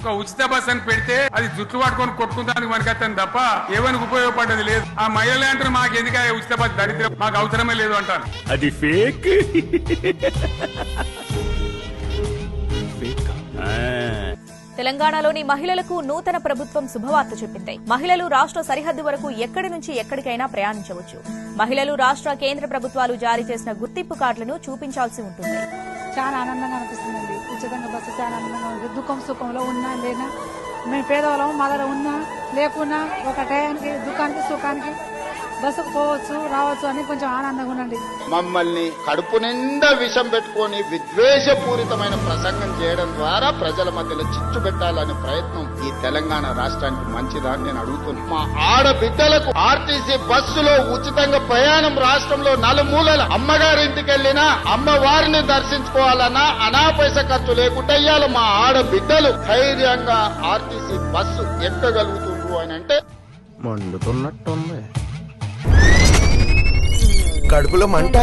ఒక ఉచిత బస్ అని పెడితే అది జుట్లు పట్టుకొని కొట్టుకుంటానికి మనకత్తాను తప్ప ఏమనికి ఉపయోగపడ్డది లేదు. ఆ మహిళలు అంటారు మాకు ఎందుకు ఉచిత బస్ దరిద్రం? మాకు అవసరమే లేదు అంటారు. అది ఫేక్ తెలంగాణలోని మహిళలకు నూతన ప్రభుత్వం శుభవార్త చెప్పింది. మహిళలు రాష్ట్ర సరిహద్దు వరకు ఎక్కడి నుంచి ఎక్కడికైనా ప్రయాణించవచ్చు. మహిళలు రాష్ట్ర కేంద్ర ప్రభుత్వాలు జారీ చేసిన గుర్తింపు కార్డులను చూపించాల్సి ఉంటుంది. చాలా ఆనందంగా అనిపిస్తుందండి. ఉచితంగా బస్సు చాలా ఆనందంగా ఉంది. దుఃఖం సుఖంలో ఉన్నా లేనా మేము పేదవాళ్ళం మా దగ్గర ఉన్నా లేకున్నా ఒక టయానికి దుఃఖానికి సుఖానికి బస్సుకు పోవచ్చు రావచ్చు అని కొంచెం ఆనందంగా ఉండండి. మమ్మల్ని కడుపు నిండా విషం పెట్టుకొని విద్వేషపూరితమైన ప్రసంగం చేయడం ద్వారా ప్రజల మధ్యలో చిచ్చు పెట్టాలనే ప్రయత్నం ఈ తెలంగాణ రాష్ట్రానికి మంచిదా అని నేను అడుగుతున్నా మా ఆడబిడ్డలకు ఆర్టీసీ బస్సులో ఉచితంగా ప్రయాణం రాష్ట్రంలో నలుమూలల అమ్మగారి ఇంటికి వెళ్ళినా అమ్మవారిని దర్శించుకోవాలన్నా అనా పైసా ఖర్చు లేకుండా ఇయ్యాల. మా ఆడబిడ్డలు ధైర్యంగా ఆర్టీసీ బస్సు ఎక్కగలుగుతుండ్రు అని అంటే మండుతున్నట్టుంది. కడుపులో మంట.